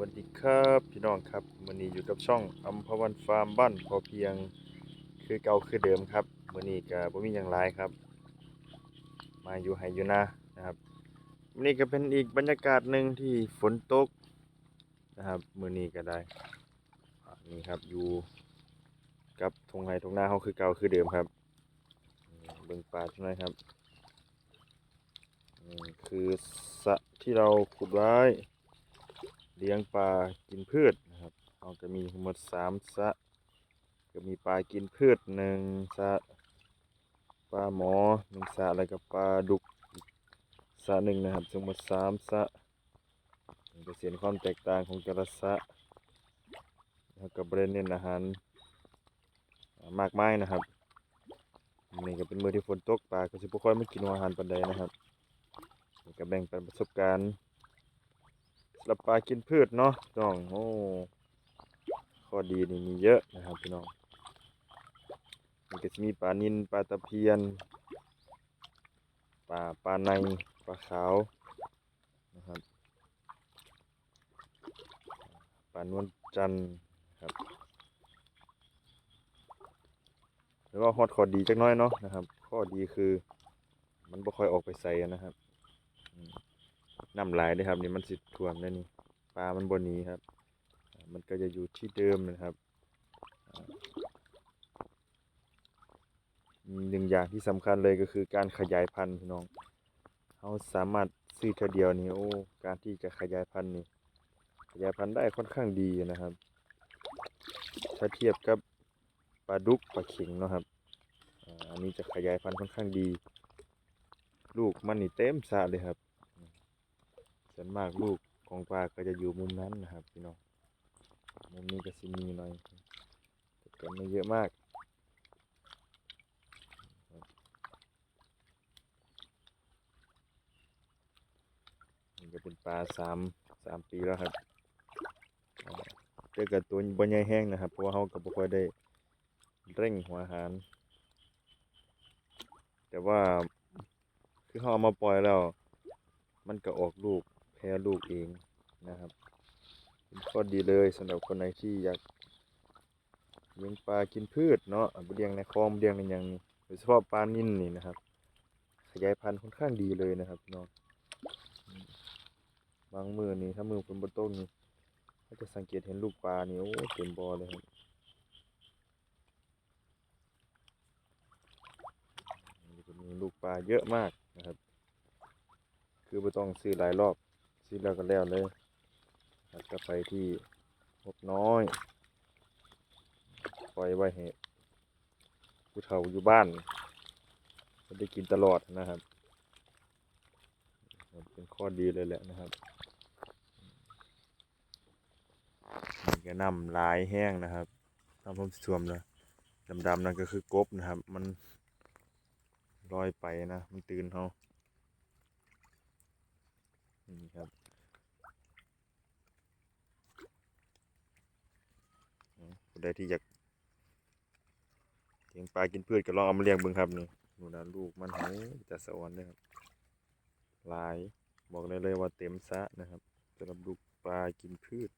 วัสดีครับพี่น้องครับวันนี้อยู่กับช่องอัมพวันฟาร์มบ้านพอเพียงคือเก่าคือเดิมครับวันนี้ก็บ่มีหยังหลายครับ มาอยู่ไห้อยู่นานะครับวันนี้ก็เป็นอีกบรรยากาศหนึ่งที่ฝนตกนะครับมือนี้ก็ได้นี่ครับอยู่กับทงไห้ทงหน้าเฮาคือเก่าคือเดิมครับเบิ่งปลาจังหน่อยครับนี่คือสะที่เราขุดไว้ ลี้ยงปลากินพืชนะครับเราก็มีทั้งหมดสามสระก็มีปลากินพืชหนึ่งสระปลาหมอหนึ่งสระแล้วก็ปลาดุกสระหนึ่งนะครับทั้งหมดสามสระนี่ก็เสียนความแตกต่างของแต่ละสระแล้วก็บริเน้นอาหารมากมายนะครับนี่ก็เป็นมือที่ฝนตกปลาก็สิบ่ค่อยมากินอาหารปานใดนะครับก็แบ่งเปันประสบการณ์ สำหรับปลากินพืชเนาะพี่น้องโอ้ข้อดีนี่มีเยอะนะครับพี่น้องมันก็จะมีปลานิลปลาตะเพียนปลาปลาในปลาขาวนะครับปลานวลจันทร์ครับแล้วก็ฮอดข้อดีจักน้อยเนาะนะครับ ข้อดีคือมันบ่ค่อยออกไปใส่นะครับอืม น้ำไหลายเด้ครับนี่มันสิท่วมแล้วนี่ปลามันบนนี้ครับ มันก็จะอยู่ที่เดิมนะครับหนึ่งอย่างที่สำคัญเลยก็คือการขยายพันธุ์พี่น้องเราสามารถซื้อเท่าเดียวนี่โอ้การที่จะขยายพันธุ์นี่ขยายพันธุ์ได้ค่อนข้างดีนะครับ ถ้าเทียบกับปลาดุกปลาเข็งเนาะครับอันนี้จะขยายพันธุ์ค่อนข้างดี ลูกมันนี่เต็มสระเลยครับ ส่วนมากลูกของปลาก็จะอยู่มุมนั้นนะครับพี่น้องมุมนี้ก็สิมีหน่อยแต่ไม่เยอะมากนี่ก็เป็นปลาสามสามปีแล้วครับเจอกับตัวบนใหญ่แห้งนะครับ เพราะว่าเขาก็บ่ค่อยได้เร่งหัวอาหาร แต่ว่าคือเขาเอามาปล่อยแล้ว มันก็ออกลูก พ้ลูกเองนะครับเป็นข้อดีเลยสำหรับคนไหนที่อยากเลี้ยงปลากินพืชเนาะเลี้ยงในคลองเลี้ยงในหยังนี่โดยเฉพาะปลานิ่นนี่นะครับ ขยายพันธุ์ค่อนข้างดีเลยนะครับน้องบางมือนี่ถ้ามือเป็นบนต้นนี่ก็จะสังเกตเห็นลูกปลานี่โอ้เต็มบ่อเลยครับมีลูกปลาเยอะมากนะครับ คือไม่ต้องซื้อหลายรอบ ซื้อแล้วก็แล้วเลยแล้วก็ไปที่พบน้อย ปล่อยไว้ให้ผู้เฒ่าอยู่บ้านจะได้กินตลอดนะครับ เป็นข้อดีเลยแหละนะครับนี่ก็นำลายแห้งนะครับน้ำผมสวมเลยดำๆนั่นก็คือกบนะครับ มันลอยไปนะ มันตื่นเขา นี่ครับผู้ใดที่อยากเลี้ยงปลากินพืชก็ลองเอามาเลี้ยงบึงครับนี่หนูนะลูกมันหายจะสะออนเลยครับหลายบอกเลยเลยว่าเต็มสะนะครับสำหรับลูกปลากินพืช